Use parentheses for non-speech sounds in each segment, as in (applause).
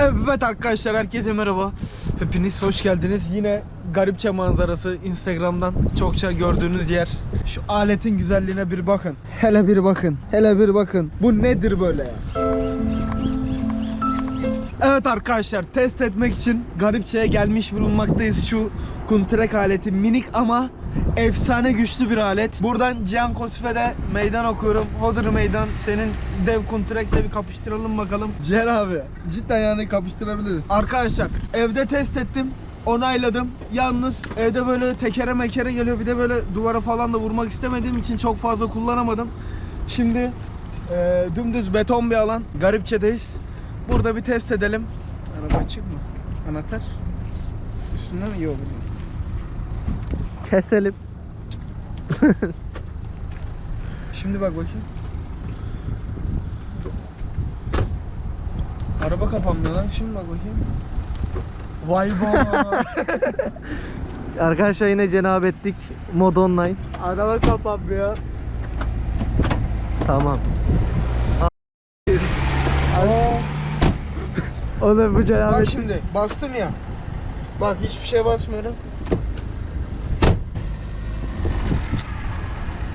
Evet arkadaşlar herkese merhaba. Hepiniz hoş geldiniz. Yine garipçe manzarası Instagram'dan çokça gördüğünüz yer. Şu aletin güzelliğine bir bakın. Hele bir bakın. Hele bir bakın. Bu nedir böyle ya? Evet arkadaşlar test etmek için garipçeye gelmiş bulunmaktayız. Şu kuntrek aleti minik ama efsane güçlü bir alet. Buradan Cihan Kosife'de meydan okuyorum. Hodur meydan senin dev kuntrekle bir kapıştıralım bakalım. Cihan abi cidden yani kapıştırabiliriz. Arkadaşlar evde test ettim. Onayladım. Yalnız evde böyle tekere mekere geliyor. Bir de böyle duvara falan da vurmak istemediğim için çok fazla kullanamadım. Şimdi e, dümdüz beton bir alan. Garipçe'deyiz. Burada bir test edelim. Araba açık mı? Anahtar. Üstünde mi? Yok. Keselim. Şimdi bak bakayım. Araba kapanmıyor lan. Şimdi bak bakayım. Vay be. (laughs) Arkadaşlar yine cenabetlik mod online. Araba kapanmıyor. Tamam. Oğlum bu Bak cenabetlik. şimdi bastım ya. Bak hiçbir şey basmıyorum.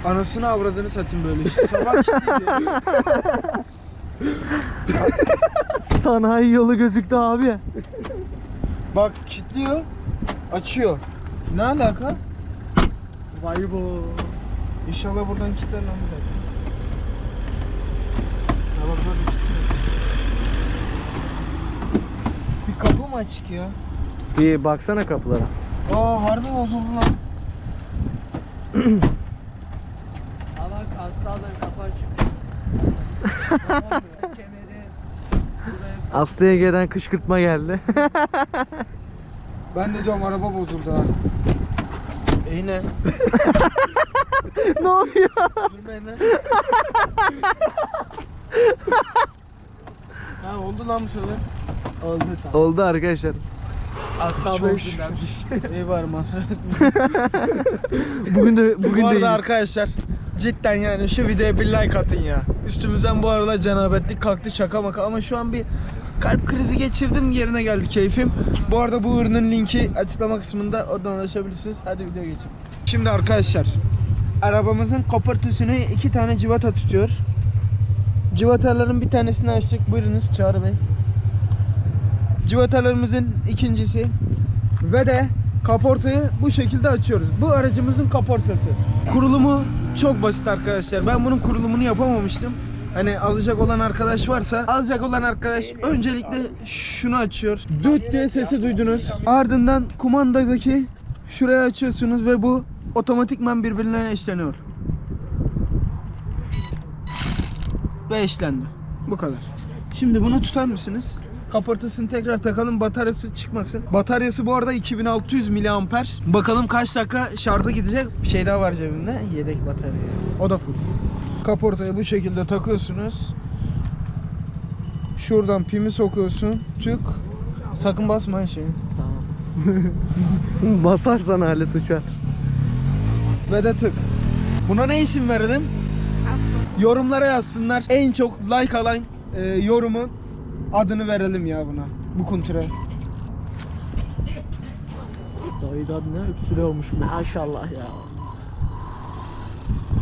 Anasını avradını satayım böyle. Sabah işliydi. Sanayi yolu gözüktü abi. Bak kilitliyor. Açıyor. Ne alaka? Vay bu. İnşallah buradan kilitler lan bir dakika. Ya bak böyle kilitliyor. Bir kapı mı açık ya? Bir baksana kapılara. Aa harbi bozuldu lan. (clears throat) Bak aslanın kapı açık. Kemeri buraya Aslı Ege'den kışkırtma geldi. (laughs) Ben de diyorum araba bozuldu ha. İyi ne? (laughs) ne oluyor? Gülmeyin lan. (laughs) ha oldu lan bu sefer. Oldu tamam. Oldu arkadaşlar. Asla Çok İyi var masaj Bugün de bugün bu de arada iyiyiz. arkadaşlar cidden yani şu videoya bir like atın ya. Üstümüzden bu aralar cenabetlik kalktı şaka maka ama şu an bir kalp krizi geçirdim yerine geldi keyfim. Bu arada bu ürünün linki açıklama kısmında oradan ulaşabilirsiniz. Hadi video geçelim. Şimdi arkadaşlar arabamızın kopartüsünü iki tane civata tutuyor. Civataların bir tanesini açtık. Buyurunuz Çağrı Bey. Civatalarımızın ikincisi ve de kaportayı bu şekilde açıyoruz. Bu aracımızın kaportası. Kurulumu çok basit arkadaşlar. Ben bunun kurulumunu yapamamıştım. Hani alacak olan arkadaş varsa alacak olan arkadaş öncelikle şunu açıyor. Düt diye sesi duydunuz. Ardından kumandadaki şuraya açıyorsunuz ve bu otomatikman birbirine eşleniyor. Ve eşlendi. Bu kadar. Şimdi bunu tutar mısınız? Kaportasını tekrar takalım bataryası çıkmasın. Bataryası bu arada 2600 miliamper. Bakalım kaç dakika şarja gidecek. Bir şey daha var cebimde. Yedek batarya. O da full. Kaportayı bu şekilde takıyorsunuz. Şuradan pimi sokuyorsun. Tük. Sakın basma şey. Tamam. (laughs) Basarsan alet uçar. Ve de tık. Buna ne isim verelim? Yorumlara yazsınlar. En çok like alan e, yorumun adını verelim ya buna. Bu kunture. Dayıdan ne öksürüyormuş maşallah ya.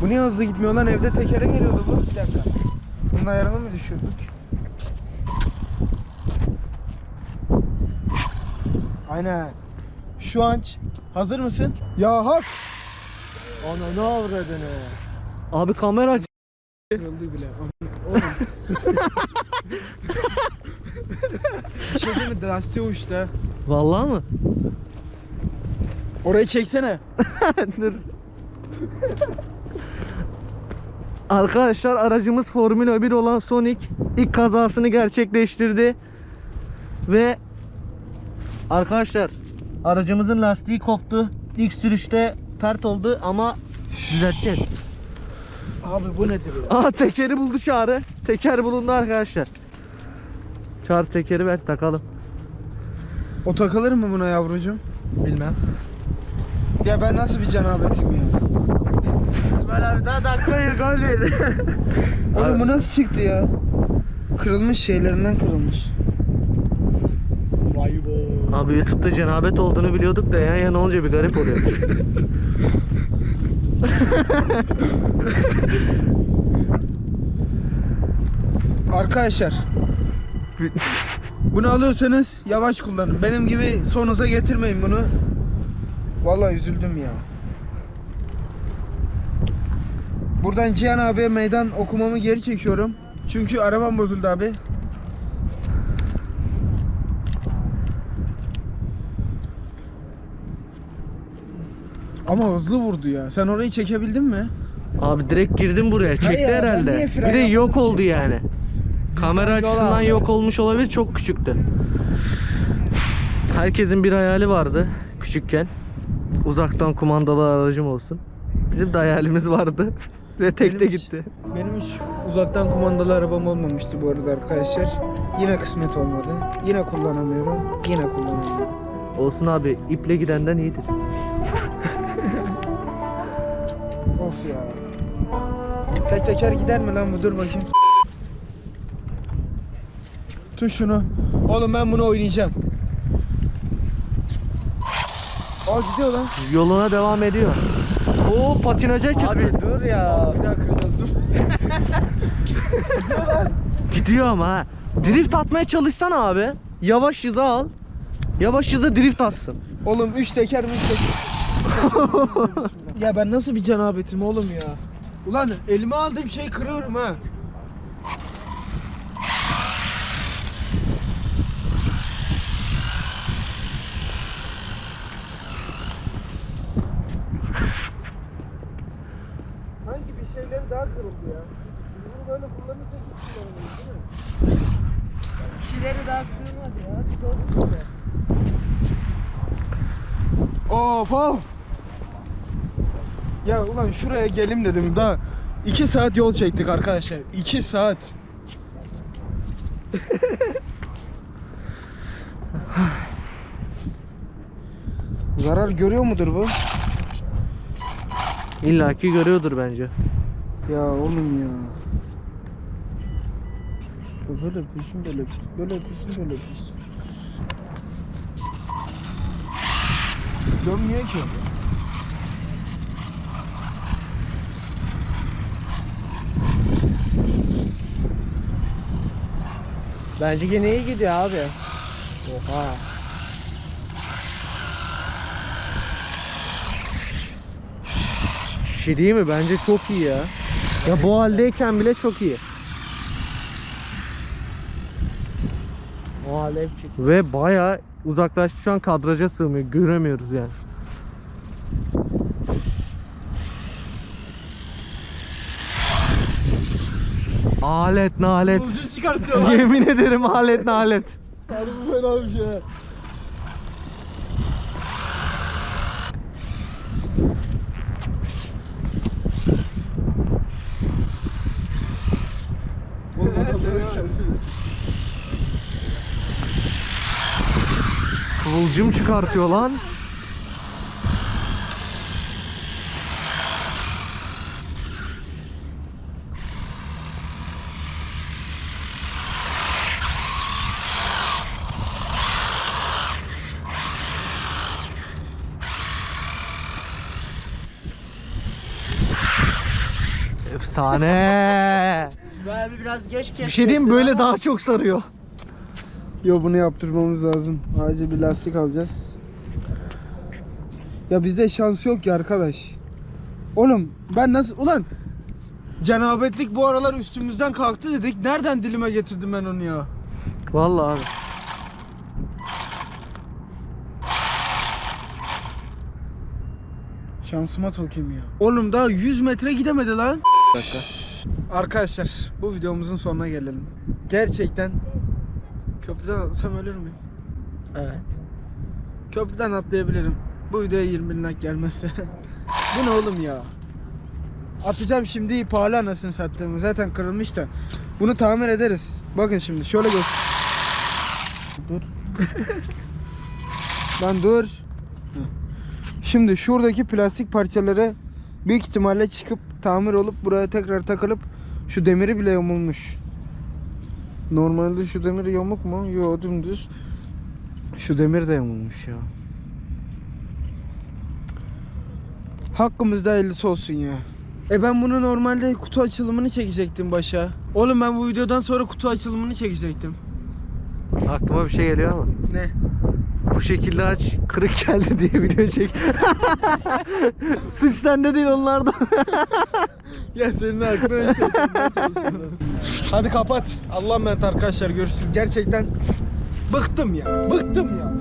Bu niye hızlı gitmiyor lan? Evde tekere geliyordu bu. Bir dakika. Bunun ayarını mı düşürdük? Aynen. Şu an hazır mısın? Ya hak. Ana ne avradını. Abi kamera aç- Kırıldı bile. Oğlum. Bir (laughs) şey değil mi? Lastiği uçtu. Vallahi mı? Orayı çeksene. (laughs) Dur. (laughs) Arkadaşlar aracımız Formula 1 olan Sonic ilk kazasını gerçekleştirdi. Ve arkadaşlar aracımızın lastiği koptu. İlk sürüşte pert oldu ama düzelteceğiz. Abi bu nedir ya? Aa tekeri buldu Çağrı. Teker bulundu arkadaşlar. Çağrı tekeri ver takalım. O takılır mı buna yavrucuğum? Bilmem. Ya ben nasıl bir canabetim ya? İsmail abi daha dakikayı gol ver. (laughs) Oğlum bu nasıl çıktı ya? Kırılmış şeylerinden kırılmış. Abi YouTube'da cenabet olduğunu biliyorduk da yan yana olunca bir garip oluyor. (laughs) Arkadaşlar bunu alıyorsanız yavaş kullanın. Benim gibi son hıza getirmeyin bunu. Vallahi üzüldüm ya. Buradan Cihan abiye meydan okumamı geri çekiyorum. Çünkü arabam bozuldu abi. Ama hızlı vurdu ya. Sen orayı çekebildin mi? Abi direkt girdim buraya. Çekti ya, ben herhalde. niye Bir de yok yapmadım oldu yani. Kamera açısından abi. yok olmuş olabilir. Çok küçüktü. Herkesin bir hayali vardı küçükken. Uzaktan kumandalı aracım olsun. Bizim de hayalimiz vardı. (laughs) Ve tek de hiç- gitti. Benim hiç uzaktan kumandalı arabam olmamıştı bu arada arkadaşlar. Yine kısmet olmadı. Yine kullanamıyorum. Yine kullanamıyorum. Olsun abi iple gidenden iyidir. (laughs) Of ya. Tek teker gider mi lan bu? Dur bakayım. Tut şunu. Oğlum ben bunu oynayacağım. Aa gidiyor lan. Yoluna devam ediyor. Oo patinaja çıktı. Abi dur ya. Bir daha kıracağız dur. (laughs) Gidiyor ama ha. Drift atmaya çalışsan abi. Yavaş hıza al. Yavaş hıza drift atsın. Oğlum 3 teker mi 3 teker? (laughs) ya ben nasıl bir canabetim oğlum ya. Ulan elime aldığım şeyi kırıyorum ha. Hangi bir şeyleri daha kırıldı ya? Biz bunu böyle kullanırsak hiç kullanamayız değil mi? Kişileri daha kırmadı ya. Gördün mü? Of of. Ya ulan şuraya gelim dedim daha 2 saat yol çektik arkadaşlar. 2 saat. Zarar görüyor mudur bu? İlla ki görüyordur bence. Ya oğlum ya. Böyle yapıyorsun, böyle böyle yapıyorsun, böyle yapıyorsun. Dönmüyor ki. Bence yine iyi gidiyor abi. Oha. Bir şey değil mi? Bence çok iyi ya. Ya bu haldeyken bile çok iyi. O çıktı. Ve bayağı uzaklaştı şu an kadraja sığmıyor. Göremiyoruz yani. Alet nalet. Kılıcını çıkartıyor lan. Yemin ederim alet nalet. Harbi fena bir şey. ha. Oğlum adamlara çarpıyor. Kıvılcım çıkartıyor lan. Efsane. Ben biraz geç. Bir şey diyeyim böyle daha çok sarıyor. Yo bunu yaptırmamız lazım. Acil bir lastik alacağız. Ya bizde şans yok ki arkadaş. Oğlum ben nasıl ulan cenabetlik bu aralar üstümüzden kalktı dedik. Nereden dilime getirdim ben onu ya? Vallahi abi. Şansıma sokayım ya. Oğlum daha 100 metre gidemedi lan. Arkadaşlar bu videomuzun sonuna gelelim. Gerçekten köprüden atlasam ölür müyüm? Evet. Köprüden atlayabilirim. Bu videoya 20 bin like gelmezse. (laughs) Bu ne oğlum ya? Atacağım şimdi pahalı anasını sattığımı. Zaten kırılmış da. Bunu tamir ederiz. Bakın şimdi şöyle gör. Dur. (laughs) Lan dur. Şimdi şuradaki plastik parçaları büyük ihtimalle çıkıp tamir olup buraya tekrar takılıp şu demiri bile yamulmuş. Normalde şu demir yamuk mu? Yok dümdüz. Şu demir de yamulmuş ya. Hakkımızda hayırlısı olsun ya. E ben bunu normalde kutu açılımını çekecektim başa. Oğlum ben bu videodan sonra kutu açılımını çekecektim. Aklıma bir şey geliyor ama. Ne? Bu şekilde aç kırık geldi diye video çek. (laughs) Suç sende değil onlarda. (laughs) Ya senin aklına şey. (laughs) Hadi kapat. Allah'ım ben arkadaşlar görüşürüz. Gerçekten bıktım ya. Bıktım ya.